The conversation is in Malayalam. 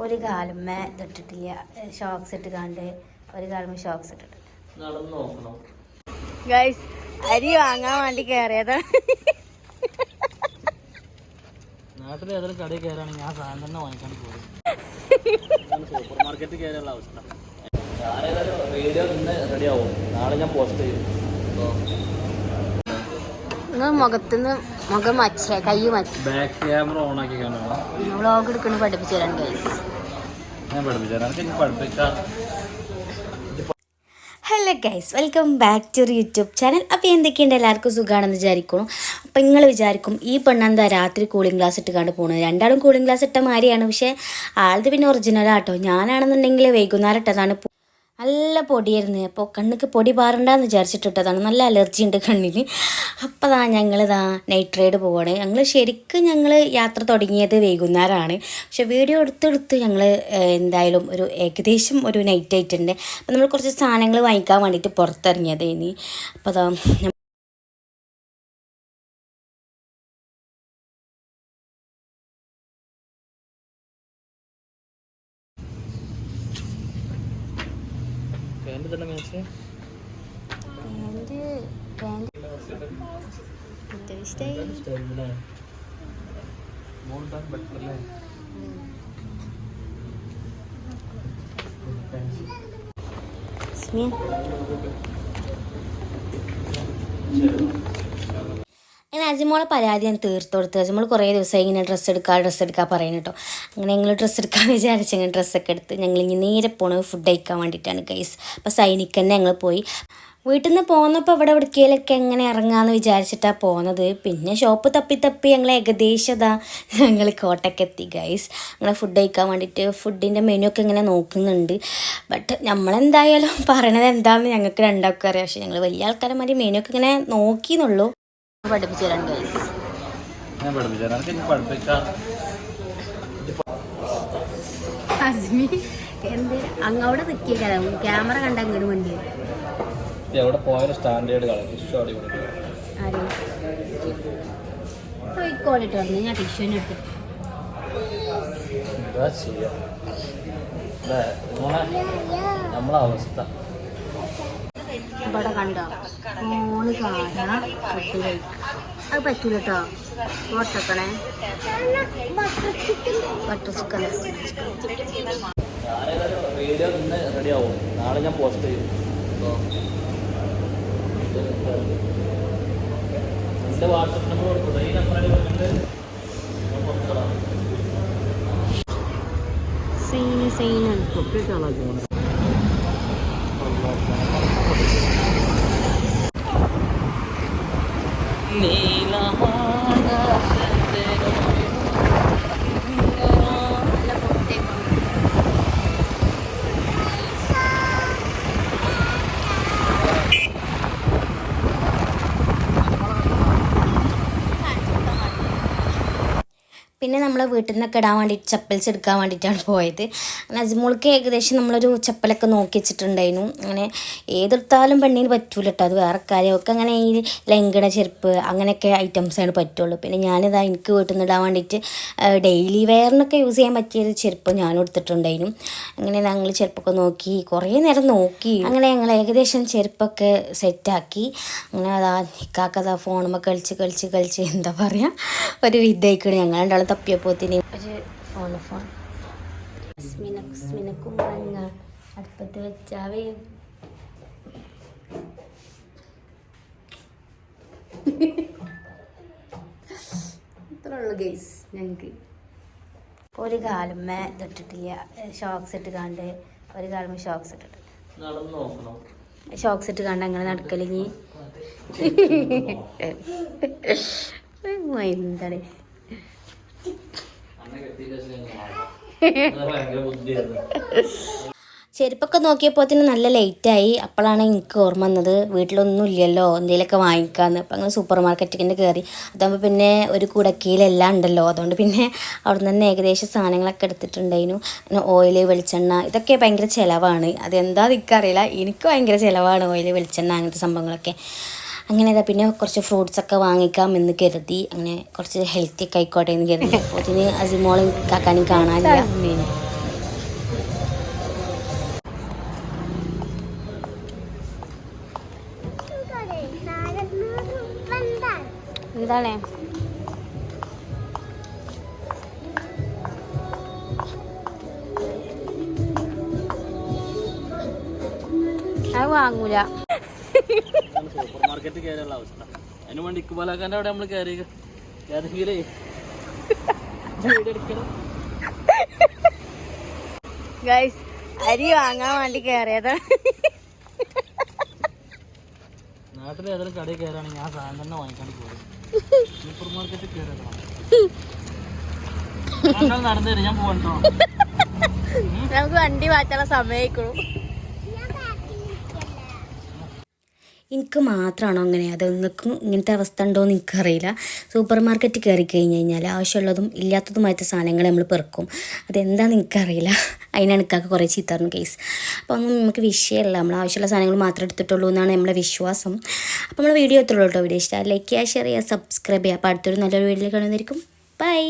ഒരു കാലുമ്മ ഇതിട്ടിട്ടില്ല ഷോക്സ് ഇട്ട് കണ്ട് ഒരു കാലുമ്മ ഷോക്സ് ഇട്ടിട്ട്. നടന്ന് നോക്കണം. ഗൈസ് അരി വാങ്ങാൻ വേണ്ടി കയറിയതാണ് ഏതൊരു കടയിൽ കയറുകയാണെങ്കിൽ ഞാൻ സാധനം തന്നെ വാങ്ങിക്കാൻ പോകും. സൂപ്പർ മാർക്കറ്റിൽ കയറിയുള്ള അവസ്ഥ. ഞാനേതായാലും വീഡിയോ ഇന്ന് റെഡി ആവും. നാളെ ഞാൻ പോസ്റ്റ് ചെയ്യും. മുഖത്തുനിന്ന് മുഖം മച്ച കൈ മച്ച. ബാക്ക് ക്യാമറ ഓൺ ആക്കി കാണുക. വ്ളോഗ് എടുക്കണ പഠിപ്പിച്ചു തരാൻ ഗൈസ് ഞാൻ പഠിപ്പിച്ചു തരാം. എനിക്ക് പഠിപ്പിക്കാം hello guys welcome back to YouTube channel അപ്പോൾ എന്തൊക്കെയുണ്ട്? എല്ലാവർക്കും സുഖമാണെന്ന് വിചാരിക്കണം അപ്പോൾ നിങ്ങൾ വിചാരിക്കും ഈ പെണ്ണെന്താ രാത്രി കൂളിംഗ് ഗ്ലാസ് ഇട്ട് കണ്ട് പോകുന്നത് രണ്ടാളും കൂളിംഗ് ഗ്ലാസ് ഇട്ട മാതിരിയാണ് പക്ഷേ ആളത് പിന്നെ ഒറിജിനലാട്ടോ ഞാനാണെന്നുണ്ടെങ്കിൽ വൈകുന്നേരം ഇട്ടതാണ്. നല്ല പൊടിയായിരുന്നു. അപ്പോൾ കണ്ണുക്ക് പൊടി പാറണ്ടെന്ന് വിചാരിച്ചിട്ടിട്ടതാണ് നല്ല അലർജി ഉണ്ട് കണ്ണിന് അപ്പോൾ ദാ ഞങ്ങളിതാ നൈറ്റ് റൈഡ് പോവാണ്. ഞങ്ങൾ ശരിക്കും ഞങ്ങൾ യാത്ര തുടങ്ങിയത് വൈകുന്നേരമാണ് പക്ഷെ വീഡിയോ എടുത്തെടുത്ത് ഞങ്ങൾ എന്തായാലും ഒരു ഏകദേശം ഒരു നൈറ്റ് ആയിട്ടുണ്ട്. അപ്പോൾ നമ്മൾ കുറച്ച് സാധനങ്ങൾ വാങ്ങിക്കാൻ വേണ്ടിയിട്ട് പുറത്തിറങ്ങിയത് ഇനി അപ്പോൾ അതാ പാന്റ് തന്നെ ബെറ്ററല്ലേ അങ്ങനെ അജിമോളെ പരാതി ഞാൻ തീർത്തു കൊടുത്തു. അജിമോൾ കുറേ ദിവസമായി ഇങ്ങനെ ഡ്രസ്സ് എടുക്കുക ഡ്രസ്സ് എടുക്കുക പറയുന്നു കേട്ടോ അങ്ങനെ ഞങ്ങൾ ഡ്രസ്സ് എടുക്കാൻ വിചാരിച്ചു അങ്ങനെ ഡ്രസ്സൊക്കെ എടുത്ത് ഞങ്ങൾ ഇനി നേരെ പോണത് ഫുഡ് കഴിക്കാൻ വേണ്ടിയിട്ടാണ് ഗൈസ് അപ്പോൾ സൈനിക്ക് തന്നെ ഞങ്ങൾ പോയി. വീട്ടിൽ നിന്ന് പോകുന്നപ്പോൾ ഇവിടെ എവിടേക്കേലൊക്കെ എങ്ങനെ ഇറങ്ങാമെന്ന് വിചാരിച്ചിട്ടാണ് പോകുന്നത് പിന്നെ ഷോപ്പ് തപ്പി തപ്പി ഞങ്ങൾ ഏകദേശം ഇതാ ഞങ്ങൾ എത്തി ഗൈസ് അങ്ങനെ ഫുഡ് കഴിക്കാൻ വേണ്ടിയിട്ട് ഫുഡിന്റെ മെനു ഒക്കെ ഇങ്ങനെ നോക്കുന്നുണ്ട്. ബട്ട് നമ്മളെന്തായാലും പറയണത് എന്താണെന്ന് ഞങ്ങൾക്ക് രണ്ടാൾക്കും അറിയാം. പക്ഷേ ഞങ്ങൾ വലിയ ആൾക്കാരെ മാതിരി മെനു ഒക്കെ ഇങ്ങനെ നോക്കിയെന്നുള്ളൂ പഠിപ്പിച്ചു തരാൻ ഗൈസ് ഞാൻ പഠിപ്പിച്ചു തരാം. എനിക്ക് പഠിപ്പിക്കാം. അസ്മി എന്ത്? നിൽക്കിയേക്കാം ക്യാമറ കണ്ട അങ്ങോട്ട് വണ്ടി ഇത് എവിടെ പോയാലും സ്റ്റാൻഡേർഡ് ഇഷ്ടം വന്നു ഞാൻ എടുത്തു. എന്താ ചെയ്യാ? നമ്മളെ അവസ്ഥ. ഇവിടെ കണ്ടോ? മോൾ കാണാ കുട്ടി കഴിക്കും അത് പറ്റൂല കേട്ടോ ഓട്ടക്കണേ ബട്ടർ ചിക്കൻ വീഡിയോ ഇന്ന് റെഡി ആവും നാളെ ഞാൻ പോസ്റ്റ് ചെയ്യും എന്റെ വാട്സപ്പ് നമ്പർ കൊടുക്കുന്നത് ഈ നമ്പറിൽ വന്നിട്ട് ഞാൻ പുറത്തിടാം സൈന് സൈനാണ് പിന്നെ നമ്മൾ വീട്ടിൽ നിന്നൊക്കെ ഇടാൻ വേണ്ടിയിട്ട് ചപ്പൽസ് എടുക്കാൻ വേണ്ടിയിട്ടാണ് പോയത്. നജ്മോൾക്ക് ഏകദേശം നമ്മളൊരു ചപ്പലൊക്കെ നോക്കി വെച്ചിട്ടുണ്ടായിരുന്നു. അങ്ങനെ ഏതെടുത്താലും പെണ്ണിന് പറ്റൂല കേട്ടോ അത് വേറെ കാര്യമൊക്കെ അങ്ങനെ ഈ ലംഘന ചെരുപ്പ് അങ്ങനെയൊക്കെ ഐറ്റംസാണ് പറ്റുള്ളൂ. പിന്നെ ഞാനിതാ എനിക്ക് വീട്ടിൽ നിന്ന് ഇടാൻ വേണ്ടിയിട്ട് ഡെയിലി വെയറിനൊക്കെ യൂസ് ചെയ്യാൻ പറ്റിയൊരു ചെരുപ്പ് ഞാനും എടുത്തിട്ടുണ്ടായിരുന്നു അങ്ങനെ ഞങ്ങൾ ചെരുപ്പൊക്കെ നോക്കി കുറേ നേരം നോക്കി. അങ്ങനെ ഞങ്ങൾ ഏകദേശം ചെരുപ്പൊക്കെ സെറ്റാക്കി അങ്ങനെ അതാ ഇക്കാക്കതാ ഫോണുമ്പോൾ കളിച്ച് കളിച്ച് കളിച്ച് എന്താ പറയുക ഒരു വിദ്യയ്ക്കാണ് ഞങ്ങൾ തപ്പിയപ്പോത്തിന് ഒരു ഫോൺ ഫോൺ കുമ്പളങ്ങ അടുപ്പത്ത് വെച്ചാവേ ഇത്രേ ഉള്ളു ഗൈസ് ഞങ്ങൾക്ക് ഒരു കാലമ്മ ഇതിട്ടിട്ടില്ല ഷോക്സ് ഇട്ട് കണ്ട് ഒരു കാലമ്മ ഷോക്സ് ഇട്ടിട്ട്. നടന്ന് നോക്കണം. ഷോക്സ് ഇട്ട് കണ്ട് അങ്ങനെ നടക്കലിങ്ങി എന്താണ് ചെരുപ്പൊക്കെ നോക്കിയപ്പോൾ തന്നെ നല്ല ലേറ്റായി. അപ്പോഴാണ് എനിക്ക് ഓർമ്മ വന്നത് വീട്ടിലൊന്നും ഇല്ലല്ലോ എന്തെങ്കിലുമൊക്കെ വാങ്ങിക്കാമെന്ന് അപ്പം അങ്ങനെ സൂപ്പർ മാർക്കറ്റിൽ കയറി. അതാകുമ്പോൾ പിന്നെ ഒരു കുടക്കീലെല്ലാം ഉണ്ടല്ലോ. അതുകൊണ്ട് പിന്നെ അവിടെ നിന്ന് തന്നെ ഏകദേശം സാധനങ്ങളൊക്കെ എടുത്തിട്ടുണ്ടായിരുന്നു. പിന്നെ ഓയിൽ വെളിച്ചെണ്ണ ഇതൊക്കെ ഭയങ്കര ചിലവാണ്. അതെന്താ എനിക്കറിയില്ല എനിക്ക് ഭയങ്കര ചിലവാണ് ഓയിൽ വെളിച്ചെണ്ണ അങ്ങനത്തെ സംഭവങ്ങളൊക്കെ. അങ്ങനെ അതാ പിന്നെ കുറച്ച് ഫ്രൂട്ട്സൊക്കെ വാങ്ങിക്കാം എന്ന് കരുതി. അങ്ങനെ കുറച്ച് ഹെൽത്തി ഒക്കെ ആയിക്കോട്ടെ എന്ന് കരുതി. അപ്പോൾ ഇതിന് അസിമോളും കാക്കാനും കാണാനില്ല. എന്താണ്? അത് വാങ്ങൂല. സൂപ്പർ മാർക്കറ്റ് കയറിയുള്ള അവസ്ഥ. അതിന് വേണ്ടി ഇക്കുബാലാക്കാന്റെ അവിടെ നമ്മൾ കയറി കയറിയെങ്കിലേ ഗൈസ് അരി വാങ്ങാൻ വേണ്ടി കയറിയതാണ് നാട്ടിൽ ഏതെങ്കിലും കടയിൽ കയറുകയാണെങ്കിൽ ഞാൻ സാധനം തന്നെ വാങ്ങിക്കാണ്ട് പോകും സൂപ്പർ മാർക്കറ്റിൽ കയറിയതാണ് നടന്നു തരും ഞാൻ പോകണ്ടോ നമുക്ക് വണ്ടി മാറ്റാനുള്ള സമയമായിക്കോളും. എനിക്ക് മാത്രമാണോ അങ്ങനെ? അത് നിങ്ങൾക്കും ഇങ്ങനത്തെ അവസ്ഥ ഉണ്ടോ എന്ന് എനിക്കറിയില്ല. സൂപ്പർ മാർക്കറ്റിൽ കയറി കഴിഞ്ഞ് കഴിഞ്ഞാൽ ആവശ്യമുള്ളതും ഇല്ലാത്തതുമായിട്ട് സാധനങ്ങൾ നമ്മൾ പെറുക്കും. അതെന്താണെന്ന് എനിക്കറിയില്ല. അതിനാണ് എനിക്കൊക്കെ കുറേ ചീത്തറിന് കേസ് അപ്പോൾ ഒന്നും നമുക്ക് വിഷയമല്ല. നമ്മൾ ആവശ്യമുള്ള സാധനങ്ങൾ മാത്രമേ എടുത്തിട്ടുള്ളൂ എന്നാണ് നമ്മളെ വിശ്വാസം. അപ്പോൾ നമ്മൾ വീഡിയോ എത്തുള്ളൂ കേട്ടോ. വീഡിയോ ഇഷ്ടമായി ലൈക്ക് ചെയ്യുക ഷെയർ ചെയ്യുക സബ്സ്ക്രൈബ് ചെയ്യുക. അപ്പോൾ അടുത്തൊരു നല്ലൊരു വീഡിയോ കാണുന്നതായിരിക്കും. ബൈ